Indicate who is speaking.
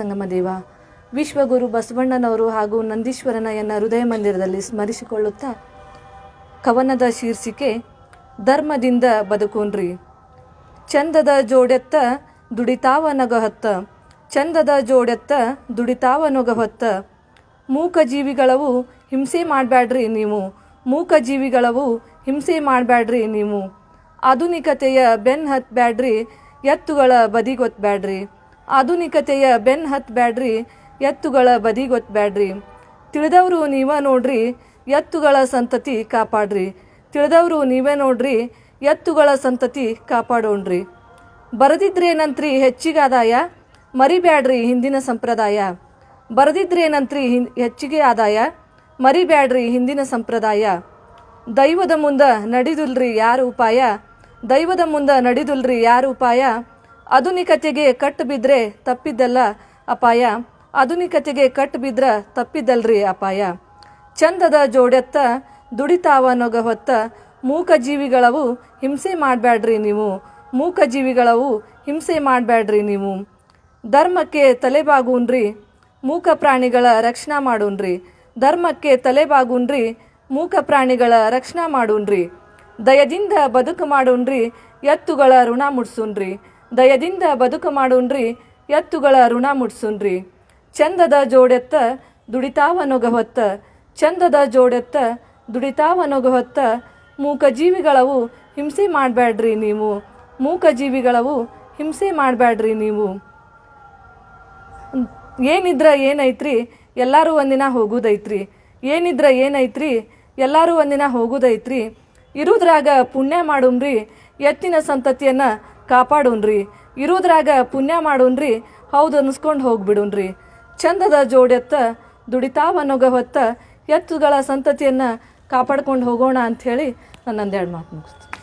Speaker 1: ಸಂಗಮ ದೇವ, ವಿಶ್ವಗುರು ಬಸವಣ್ಣನವರು ಹಾಗೂ ನಂದೀಶ್ವರನಯ್ಯನ ಹೃದಯ ಮಂದಿರದಲ್ಲಿ ಸ್ಮರಿಸಿಕೊಳ್ಳುತ್ತಾ ಕವನದ ಶೀರ್ಷಿಕೆ, ಧರ್ಮದಿಂದ ಬದುಕುನ್ರಿ. ಚಂದದ ಜೋಡೆತ್ತ ದುಡಿತಾವ ನಗಹತ್ತ. ಚಂದದ ಜೋಡೆತ್ತ ದುಡಿತಾವ ನೊಗಹೊತ್ತ. ಮೂಕ ಜೀವಿಗಳವು ಹಿಂಸೆ ಮಾಡಬ್ಯಾಡ್ರಿ ನೀವು. ಮೂಕ ಜೀವಿಗಳವು ಹಿಂಸೆ ಮಾಡಬ್ಯಾಡ್ರಿ ನೀವು. ಆಧುನಿಕತೆಯ ಬೆನ್ ಹತ್ತಬ್ಯಾಡ್ರಿ ಎತ್ತುಗಳ ಬದಿಗೊತ್ಬ್ಯಾಡ್ರಿ. ಆಧುನಿಕತೆಯ ಬೆನ್ ಹತ್ಬ್ಯಾಡ್ರಿ ಎತ್ತುಗಳ ಬದಿಗೊತ್ಬ್ಯಾಡ್ರಿ ತಿಳಿದವರು ನೀವ ನೋಡ್ರಿ, ಎತ್ತುಗಳ ಸಂತತಿ ಕಾಪಾಡ್ರಿ. ತಿಳಿದವರು ನೀವೇ ನೋಡ್ರಿ, ಎತ್ತುಗಳ ಸಂತತಿ ಕಾಪಾಡೋಣ್ರಿ. ಬರದಿದ್ರೇನಂತ್ರಿ ಹೆಚ್ಚಿಗಾದಾಯ, ಮರಿಬ್ಯಾಡ್ರಿ ಹಿಂದಿನ ಸಂಪ್ರದಾಯ. ಬರೆದಿದ್ರೇನಂತ್ರಿ ಹಿಂ ಹೆಚ್ಚಿಗೆ ಆದಾಯ, ಮರಿಬ್ಯಾಡ್ರಿ ಹಿಂದಿನ ಸಂಪ್ರದಾಯ. ದೈವದ ಮುಂದೆ ನಡೆದುಲ್ರಿ ಯಾರು ಉಪಾಯ, ದೈವದ ಮುಂದೆ ನಡೆದುಲ್ರಿ ಯಾರು ಉಪಾಯ. ಆಧುನಿಕತೆಗೆ ಕಟ್ಟು ಬಿದ್ದರೆ ತಪ್ಪಿದ್ದಲ್ಲ ಅಪಾಯ. ಆಧುನಿಕತೆಗೆ ಕಟ್ಟು ಬಿದ್ರ ತಪ್ಪಿದ್ದಲ್ರಿ ಅಪಾಯ. ಚಂದದ ಜೋಡೆತ್ತ, ದುಡಿತಾವ ನೊಗ ಹೊತ್ತ, ಮೂಕ ಜೀವಿಗಳವು ಹಿಂಸೆ ಮಾಡಬ್ಯಾಡ್ರಿ ನೀವು. ಮೂಕ ಜೀವಿಗಳವು ಹಿಂಸೆ ಮಾಡಬ್ಯಾಡ್ರಿ ನೀವು. ಧರ್ಮಕ್ಕೆ ತಲೆಬಾಗೂನ್ರಿ, ಮೂಕ ಪ್ರಾಣಿಗಳ ರಕ್ಷಣಾ ಮಾಡೂನ್ರಿ. ಧರ್ಮಕ್ಕೆ ತಲೆಬಾಗೂನ್ರಿ, ಮೂಕ ಪ್ರಾಣಿಗಳ ರಕ್ಷಣೆ ಮಾಡೂನ್ರಿ. ದಯದಿಂದ ಬದುಕು ಮಾಡೂನ್ರಿ, ಎತ್ತುಗಳ ಋಣ ಮುಡ್ಸುನ್ರಿ ದಯದಿಂದ ಬದುಕು ಮಾಡುಣ್ರಿ ಎತ್ತುಗಳ ಋಣ ಮುಡ್ಸುನ್ರಿ ಚಂದದ ಜೋಡೆತ್ತ ದುಡಿತಾವ ನೊಗ ಹೊತ್ತ ಚಂದದ ಜೋಡೆತ್ತ ದುಡಿತಾವ ಮೂಕ ಜೀವಿಗಳವು ಹಿಂಸೆ ಮಾಡಬೇಡ್ರಿ ನೀವು ಮೂಕ ಜೀವಿಗಳವು ಹಿಂಸೆ ಮಾಡಬೇಡ್ರಿ ನೀವು. ಏನಿದ್ರ ಏನೈತ್ರಿ, ಎಲ್ಲರೂ ಒಂದಿನ ಹೋಗುದೈತ್ರಿ. ಏನಿದ್ರ ಏನೈತ್ರಿ, ಎಲ್ಲರೂ ಒಂದಿನ ಹೋಗುದೈತ್ರಿ. ಇರುದ್ರಾಗ ಪುಣ್ಯ ಮಾಡುಮ್ರಿ, ಎತ್ತಿನ ಸಂತತಿಯನ್ನ ಕಾಪಾಡೋನ್ರಿ. ಇರೋದ್ರಾಗ ಪುಣ್ಯ ಮಾಡೋನ್ರಿ. ಹೌದು ಅನ್ಸ್ಕೊಂಡು ಹೋಗ್ಬಿಡೋನ್ರಿ. ಚಂದದ ಜೋಡೆತ್ತ ದುಡಿತಾವ ನೊಗ ಹೊತ್ತ ಎತ್ತುಗಳ ಸಂತತಿಯನ್ನು ಕಾಪಾಡ್ಕೊಂಡು ಹೋಗೋಣ ಅಂಥೇಳಿ ಹೇಳಿ ಒಂದೆರಡು ಮಾತು ಮುಗಿಸ್ತೀನಿ.